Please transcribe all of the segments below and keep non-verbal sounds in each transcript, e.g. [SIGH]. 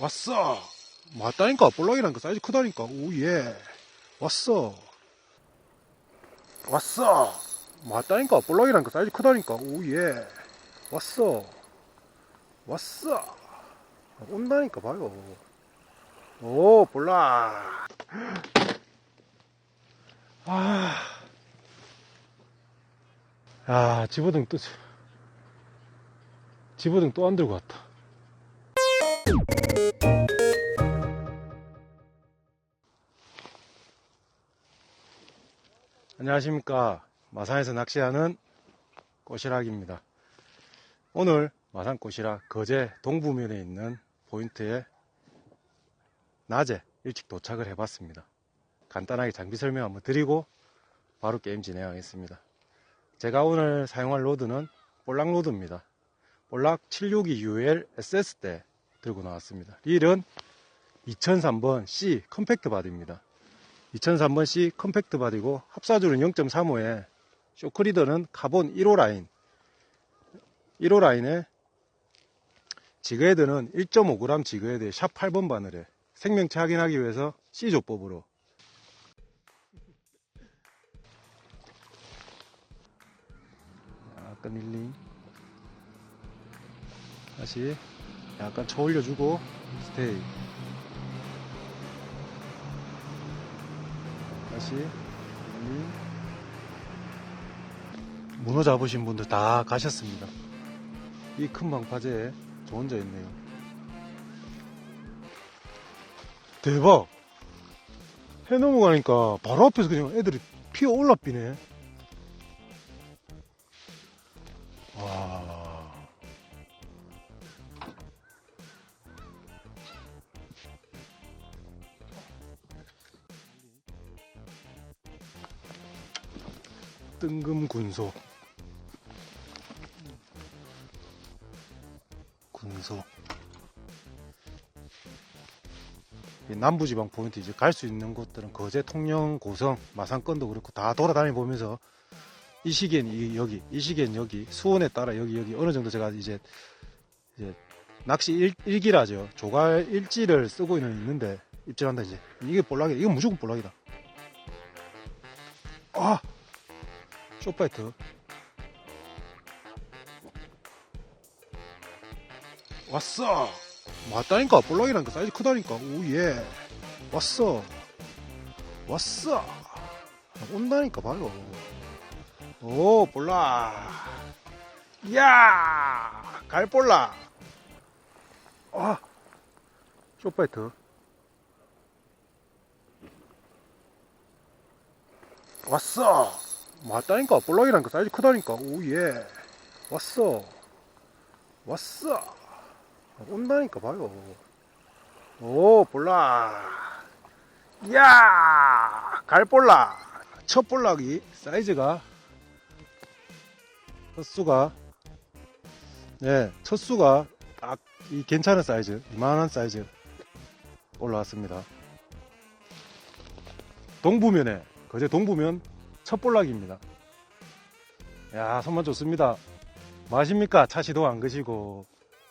왔어. 맞다니까. 볼락이라니까 사이즈 크다니까. 오예. 왔어. 왔어. 맞다니까. 볼락이라니까 사이즈 크다니까. 오예. 왔어. 왔어. 온다니까 봐요. 오 볼락. 아. 야 집어등 또 집어등 또 안 들고 왔다. 안녕하십니까. 마산에서 낚시하는 꼬시락입니다. 오늘 마산 꼬시락 거제 동부면에 있는 포인트에 낮에 일찍 도착을 해봤습니다. 간단하게 장비 설명 한번 드리고 바로 게임 진행하겠습니다. 제가 오늘 사용할 로드는 볼락 로드입니다. 볼락 762UL SS 때 들고 나왔습니다. 릴은 2003번 C 컴팩트 바디입니다. 2003번 C 컴팩트 바디고 합사줄은 0.35에 쇼크리더는 카본 1호 라인. 1호 라인에 지그헤드는 1.5g 지그헤드에 샵 8번 바늘에 생명체 확인하기 위해서 C조법으로. 약간 릴링 다시 약간 쳐 올려주고 스테이 다시. 릴링 문어 잡으신 분들 다 가셨습니다. 이 큰 방파제에 저 혼자 있네요. 대박! 해 넘어가니까 바로 앞에서 그냥 애들이 피어 올라삐네 뜬금 군소 군소 이 남부지방 포인트 이제 갈 수 있는 곳들은 거제, 통영, 고성, 마산권도 그렇고 다 돌아다니 보면서 이 시기엔 이 여기, 이 시기엔 여기, 수온에 따라 여기 여기 어느 정도 제가 이제 이제 낚시 일, 일기라죠. 조갈 일지를 쓰고 있는 있는데 입질한다 이제 이게 볼락이다. 이건 무조건 볼락이다. 아, 쇼파이트. 왔어. 맞다니까 볼락이라니까 사이즈 크다니까. 오예. 왔어. 왔어. 온다니까 봐요 오 볼락. 이야! 갈볼락. 아 쇼파이트 왔어 맞다니까 볼락이라니까 사이즈 크다니까 오예 왔어 왔어 온다니까 봐요. 오, 볼락. 이야, 갈볼락. 첫 볼락이 사이즈가, 첫 수가, 네, 첫 수가 딱 이 괜찮은 사이즈, 이만한 사이즈 올라왔습니다. 동부면에, 거제 동부면 첫 볼락입니다. 야, 손만 좋습니다. 마십니까? 차 시도 안 거시고.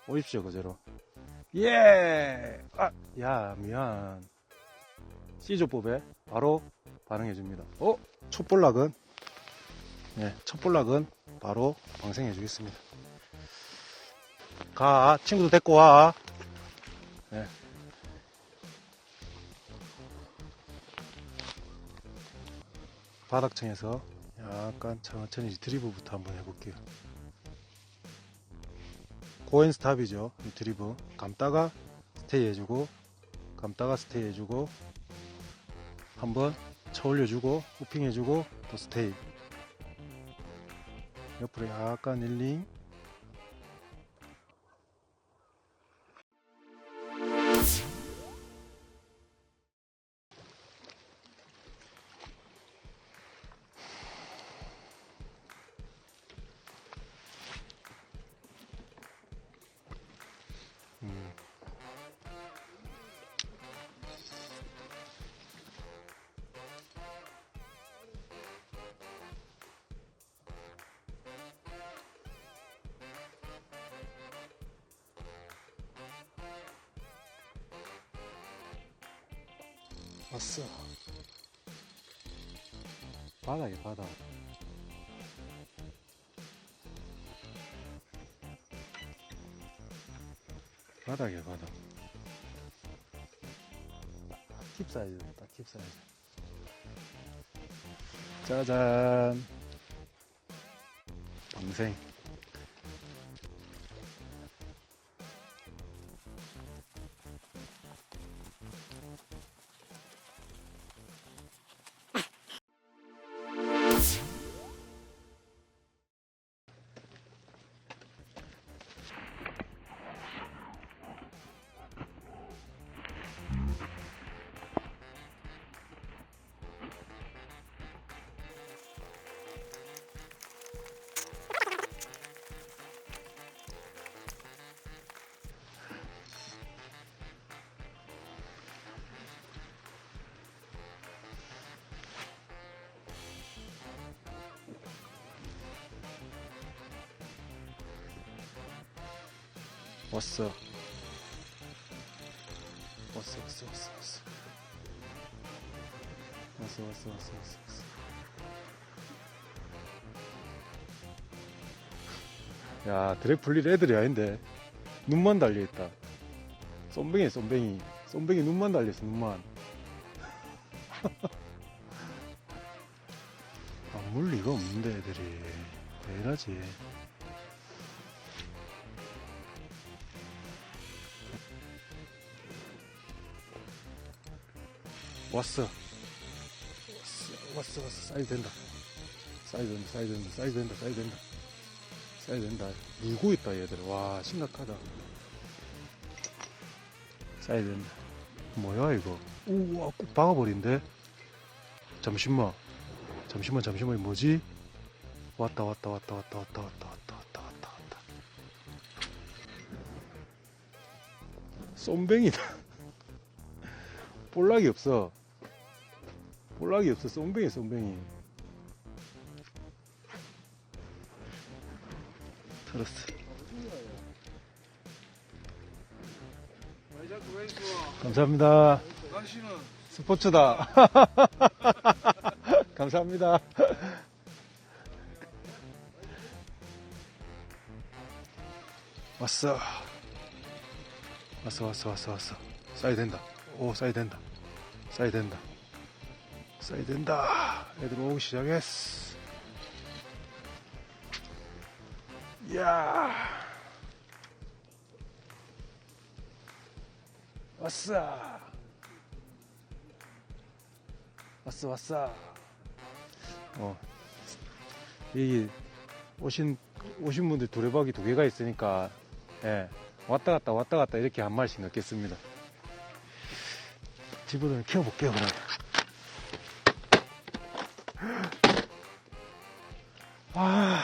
오십시오 그대로 예! 아, 야 미안 C조법에 바로 반응해 줍니다 어? 촛볼락은 네, 촛볼락은 바로 방생해 주겠습니다 가 친구도 데리고 와 네. 바닥층에서 약간 천천히 드리블부터 한번 해볼게요 고엔 스탑이죠. 이 드리브. 감다가 스테이 해주고, 감다가 스테이 해주고, 한번 쳐 올려주고, 후핑 해주고, 또 스테이. 옆으로 약간 릴링. 왔어. 바다에 바다. 바닥에 바다. 킵 사이즈다, 킵 사이즈. 짜잔. 방생. 왔어. 왔어, 왔어, 왔어, 왔어. 왔어, 왔어, 왔어, 왔어, 왔어. 야, 풀릴 애들이 아닌데. 눈만 달려있다. 쏨뱅이, 쏨뱅이. 쏨뱅이 눈만 달려있어, 눈만. [LAUGHS] 아, 물 리가 없는데, 애들이. 왜 이러지? 왔어. 왔어, 왔어, 왔어. 사이즈 된다. 사이즈 된다, 사이즈 된다, 사이즈 된다, 사이즈 된다. 사이즈 된다. 물고 있다, 얘들. 와, 심각하다. 사이즈 된다. 뭐야, 이거? 우와, 꼭 박아버린데? 잠시만. 잠시만, 잠시만, 뭐지? 왔다, 왔다, 왔다, 왔다, 왔다, 왔다, 왔다, 왔다, 왔다, 왔다. 쏨뱅이다. [LAUGHS] 볼락이 없어. 볼락이 없어. 쏨뱅이, 쏨뱅이. 들었어. 감사합니다. 당신은 스포츠다. [LAUGHS] 감사합니다. 왔어. 왔어, 왔어, 왔어, 왔어. 싸이 된다. 오, 싸이 된다. 싸이 된다. 싸이 된다. 애들 오기 시작했어. 이야. 왔어. 왔어, 왔어. 어. 이 오신 오신 분들 두레박이 두 개가 있으니까 예 왔다 갔다 왔다 갔다 이렇게 한 마리씩 넣겠습니다. 집어넣어 키워볼게요 그럼. 아.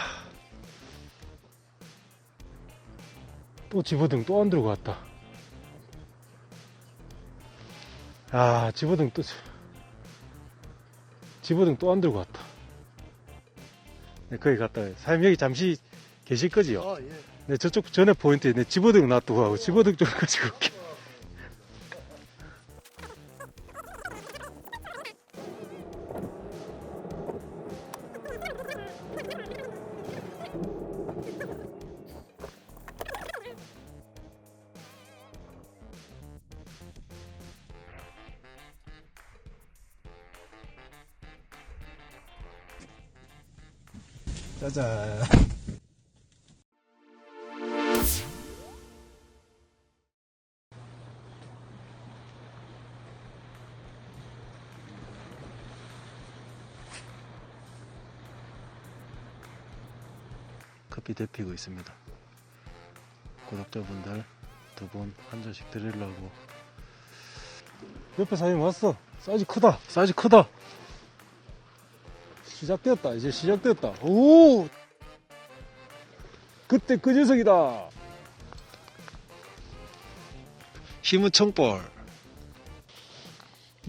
또 집어등 또 안 들고 왔다. 아, 집어등 또, 집어등 또 안 들고 왔다. 네, 거기 갔다. 사장님 여기 잠시 계실 거지요? 아 예. 네, 저쪽 전에 포인트에 내 집어등 놔두고 하고 집어등 좀 가지고 올게. 짜잔. 커피 데피고 있습니다. 구독자분들 두 분 한 잔씩 드리려고. 옆에 사장님 왔어. 사이즈 크다. 사이즈 크다. 시작되었다. 이제 시작되었다. 오! 그때 그 녀석이다. 힘은 청볼.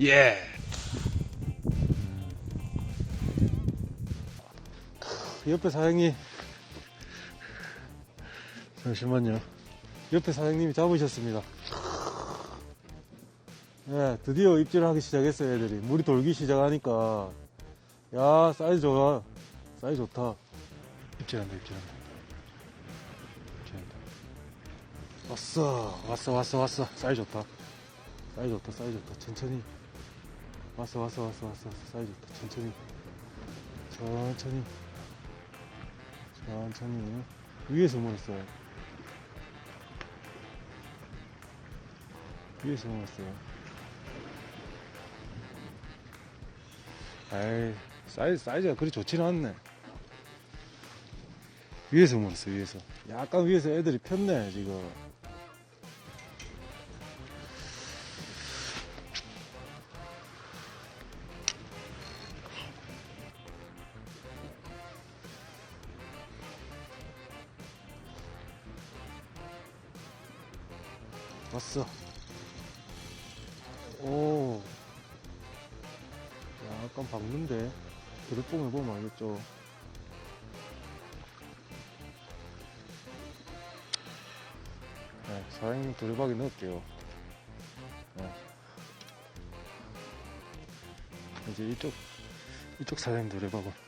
예. 옆에 사장님. 잠시만요. 옆에 사장님이 잡으셨습니다. 예, 드디어 입질을 하기 시작했어요, 애들이. 물이 돌기 시작하니까. 야, 사이즈 좋아. 사이즈 좋다. 입질한다, 입질한다. 입질한다. 왔어, 왔어, 왔어, 왔어. 사이즈 좋다. 사이즈 좋다, 사이즈 좋다. 천천히. 왔어, 왔어, 왔어, 왔어. 왔어. 사이즈 좋다. 천천히. 천천히. 천천히. 위에서 물었어요. 위에서 물었어요. 에이, 사이즈, 사이즈가 그리 좋지는 않네. 위에서 물었어, 위에서. 약간 위에서 애들이 폈네, 지금. 왔어. 오. 약간 박는데. 드롭봉을 보면 알겠죠. 네, 사장님 두르박이 넣을게요. 네. 이제 이쪽, 이쪽 사장님 두르박은.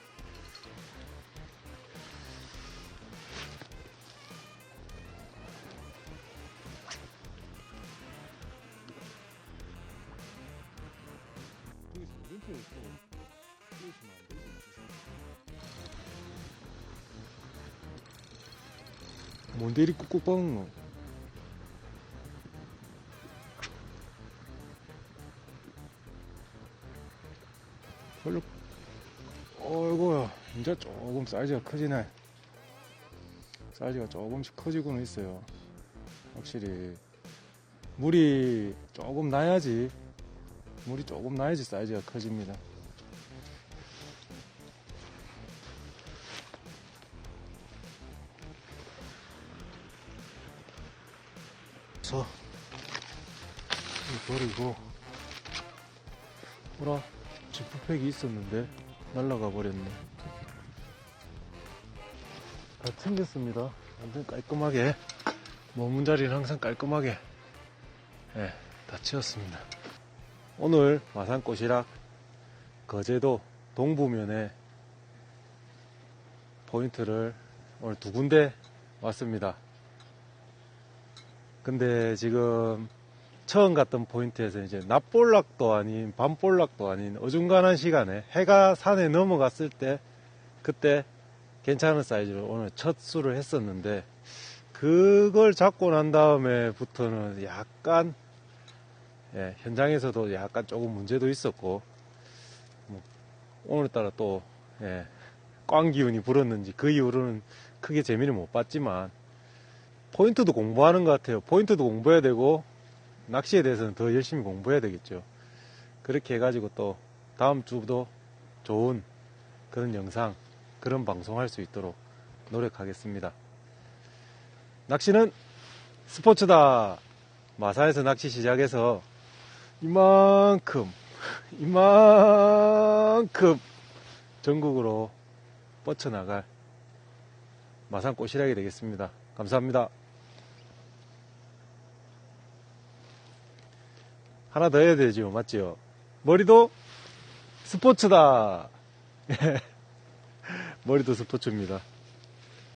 이리 꾹꾹 박는 거? 별로, 어이구야, 이제 조금 사이즈가 커지네. 사이즈가 조금씩 커지고는 있어요. 확실히. 물이 조금 나야지, 물이 조금 나야지 사이즈가 커집니다. 서 이거 버리고 뭐라? 지프팩이 있었는데 날라가 버렸네. 다 챙겼습니다. 완전 깔끔하게. 머문 자리는 항상 깔끔하게. 예, 다 채웠습니다. 오늘 마산꽃이락 거제도 동부면에 포인트를 오늘 두 군데 왔습니다 근데 지금 처음 갔던 포인트에서 이제 낮볼락도 아닌 밤볼락도 아닌 어중간한 시간에 해가 산에 넘어갔을 때 그때 괜찮은 사이즈로 오늘 첫 수를 했었는데 그걸 잡고 난 다음에부터는 약간 예, 현장에서도 약간 조금 문제도 있었고 뭐 오늘따라 또 예, 꽝 기운이 불었는지 그 이후로는 크게 재미를 못 봤지만 포인트도 공부하는 것 같아요. 포인트도 공부해야 되고 낚시에 대해서는 더 열심히 공부해야 되겠죠. 그렇게 해가지고 또 다음 주도 좋은 그런 영상, 그런 방송할 수 있도록 노력하겠습니다. 낚시는 스포츠다. 마사에서 낚시 시작해서 이만큼, [LAUGHS] 이만큼 전국으로 뻗쳐나갈 마산 꼬시락이 되겠습니다. 감사합니다. 하나 더 해야 되죠, 맞죠? 머리도 스포츠다. [LAUGHS] 머리도 스포츠입니다.